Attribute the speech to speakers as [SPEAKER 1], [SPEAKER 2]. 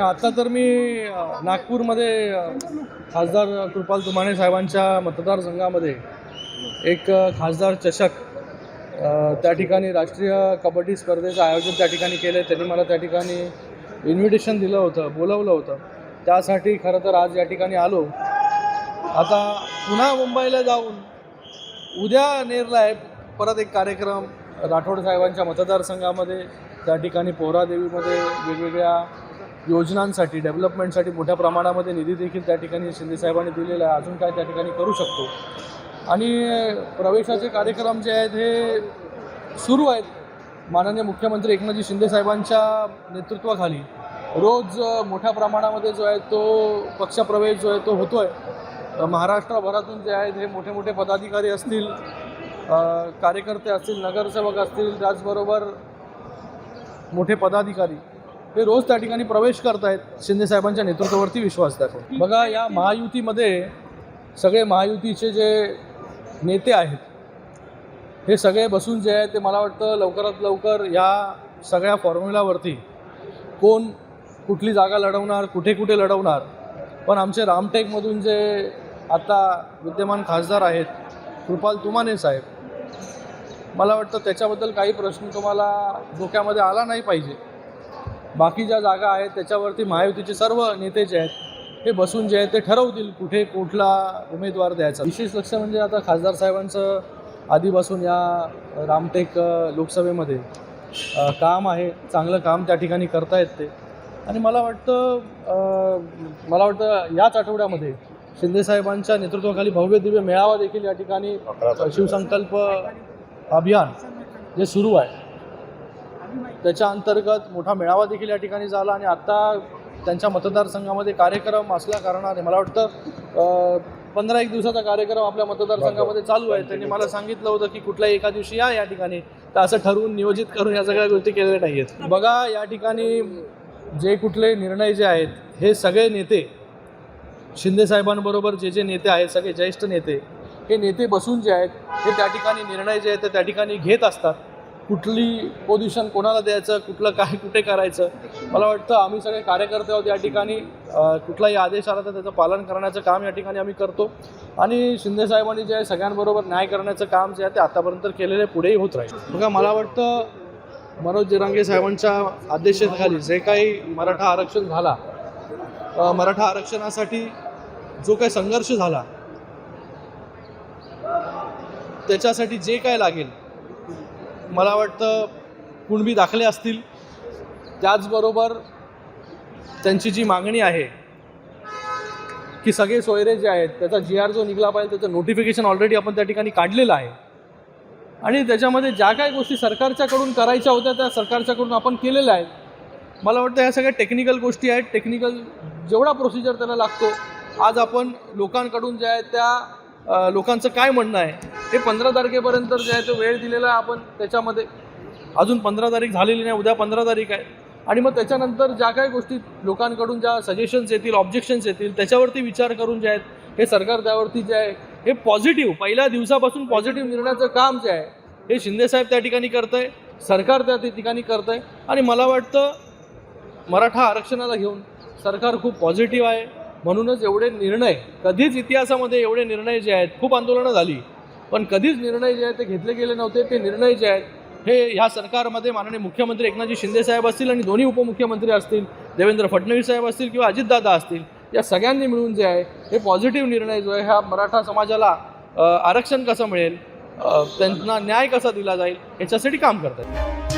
[SPEAKER 1] आत्ता तर मी नागपूरमध्ये खासदार कृपाल तुमाणे साहेबांच्या मतदारसंघामध्ये एक खासदार चषक त्या ठिकाणी राष्ट्रीय कबड्डी स्पर्धेचं आयोजन त्या ठिकाणी केलं. त्यांनी मला त्या ठिकाणी इन्व्हिटेशन दिलं होतं बोलवलं होतं. त्यासाठी खरं तर आज या ठिकाणी आलो. आता पुन्हा मुंबईला जाऊन उद्या नेरला आहे. परत एक कार्यक्रम राठोड साहेबांच्या मतदारसंघामध्ये त्या ठिकाणी पोहरादेवीमध्ये वेगवेगळ्या योजनांसाठी डेव्हलपमेंटसाठी मोठ्या प्रमाणामध्ये निधी देखील त्या ठिकाणी शिंदेसाहेबांनी दिलेला आहे. अजून काय त्या ठिकाणी करू शकतो? आणि प्रवेशाचे कार्यक्रम जे आहेत हे सुरू आहेत. माननीय मुख्यमंत्री एकनाथजी शिंदेसाहेबांच्या नेतृत्वाखाली रोज मोठ्या प्रमाणामध्ये जो आहे तो पक्षप्रवेश जो आहे तो होतो आहे महाराष्ट्रभरातून जे आहेत हे मोठे मोठे पदाधिकारी असतील कार्यकर्ते असतील नगरसेवक असतील त्याचबरोबर मोठे पदाधिकारी हे रोज त्या ठिकाणी प्रवेश करत आहेत शिंदेसाहेबांच्या नेतृत्वावरती विश्वास दाखवून बघा या महायुतीमध्ये सगळे महायुतीचे जे नेते आहेत हे सगळे बसून जे आहे ते मला वाटतं लवकरात लवकर या सगळ्या फॉर्म्युलावरती कोण कुठली जागा लढवणार कुठे कुठे लढवणार. पण आमचे रामटेकमधून जे आता विद्यमान खासदार आहेत कृपाल तुमाने साहेब मला वाटतं त्याच्याबद्दल काही प्रश्न तुम्हाला डोक्यामध्ये आला नाही पाहिजे. बाकी ज्या जागा आहेत त्याच्यावरती महायुतीचे सर्व नेते जे आहेत हे बसून जे आहेत ते ठरवतील कुठे कुठला उमेदवार द्यायचा. विशेष लक्ष म्हणजे आता खासदार साहेबांचं आधीपासून या रामटेक लोकसभेमध्ये काम आहे चांगलं काम त्या ठिकाणी करतायत ते. आणि मला वाटतं मला वाटतं याच आठवड्यामध्ये शिंदेसाहेबांच्या नेतृत्वाखाली भव्य दिव्य मेळावा देखील या ठिकाणी शिवसंकल्प अभियान जे सुरू आहे. त्याच्या अंतर्गत मोठा मेळावा देखील या ठिकाणी झाला आणि आत्ता त्यांच्या मतदारसंघामध्ये कार्यक्रम असल्या कारणाने मला वाटतं पंधरा एक दिवसाचा कार्यक्रम आपल्या मतदारसंघामध्ये चालू आहे. त्यांनी मला सांगितलं होतं की कुठल्याही एका दिवशी या या ठिकाणी. तर असं ठरवून नियोजित करून या सगळ्या गोष्टी केलेल्या नाही आहेत बघा या ठिकाणी जे कुठले निर्णय जे आहेत हे सगळे नेते शिंदे साहेबांबरोबर जे जे नेते आहेत सगळे ज्येष्ठ नेते हे नेते बसून जे आहेत हे त्या ठिकाणी निर्णय जे आहेत ते त्या ठिकाणी घेत असतात. कुठली पोझिशन कोणाला द्यायचं कुठलं काय कुठे करायचं? मला वाटतं आम्ही सगळे कार्यकर्ते आहोत या ठिकाणी. कुठलाही आदेश आला तर त्याचं पालन करण्याचं काम या ठिकाणी आम्ही करतो. आणि शिंदे साहेबांनी जे आहे सगळ्यांबरोबर न्याय करण्याचं काम जे आहे ते आतापर्यंत केलेले पुढेही होत राहील. बघा मला वाटतं मनोज जिरांगे साहेबांच्या आदेशाखाली जे काही मराठा आरक्षण झाला मराठा आरक्षणासाठी जो काही संघर्ष झाला त्याच्यासाठी जे काय लागेल मला वाटतं कुणबी दाखले असतील. त्याचबरोबर त्यांची जी मागणी आहे की सगळे सोयरे जे आहेत त्याचा जी आर जो निघला पाहिजे त्याचं नोटिफिकेशन ऑलरेडी आपण त्या ठिकाणी काढलेलं आहे. आणि त्याच्यामध्ये ज्या काही गोष्टी सरकारच्याकडून करायच्या होत्या त्या सरकारच्याकडून आपण केलेल्या आहेत. मला वाटतं ह्या सगळ्या टेक्निकल गोष्टी आहेत. टेक्निकल जेवढा प्रोसिजर त्याला लागतो आज आपण लोकांकडून ज्या आहेत त्या लोकांचं काय म्हणणं आहे? हे पंधरा तारखेपर्यंत जे आहे तो वेळ दिलेला आपण त्याच्यामध्ये. अजून पंधरा तारीख झालेली नाही उद्या पंधरा तारीख आहे. आणि मग त्याच्यानंतर ज्या काही गोष्टी लोकांकडून ज्या सजेशन्स येतील ऑब्जेक्शन्स येतील त्याच्यावरती विचार करून जे आहेत हे सरकार त्यावरती जे आहे हे पॉझिटिव्ह पहिल्या दिवसापासून पॉझिटिव्ह निर्णयाचं काम जे आहे हे शिंदेसाहेब त्या ठिकाणी करत आहे सरकार त्या ठिकाणी करत आहे आणि मला वाटतं मराठा आरक्षणाला घेऊन सरकार खूप पॉझिटिव्ह आहे. म्हणूनच एवढे निर्णय कधीच इतिहासामध्ये एवढे निर्णय जे आहेत खूप आंदोलनं झाली. पण कधीच निर्णय जे आहेत ते घेतले गेले नव्हते. ते निर्णय जे आहेत हे ह्या सरकारमध्ये माननीय मुख्यमंत्री एकनाथजी शिंदे साहेब असतील आणि दोन्ही उपमुख्यमंत्री असतील देवेंद्र फडणवीस साहेब असतील किंवा अजितदादा असतील या सगळ्यांनी मिळून जे आहे हे पॉझिटिव्ह निर्णय जो आहे ह्या मराठा समाजाला आरक्षण कसं मिळेल त्यांना न्याय कसा दिला जाईल याच्यासाठी काम करतात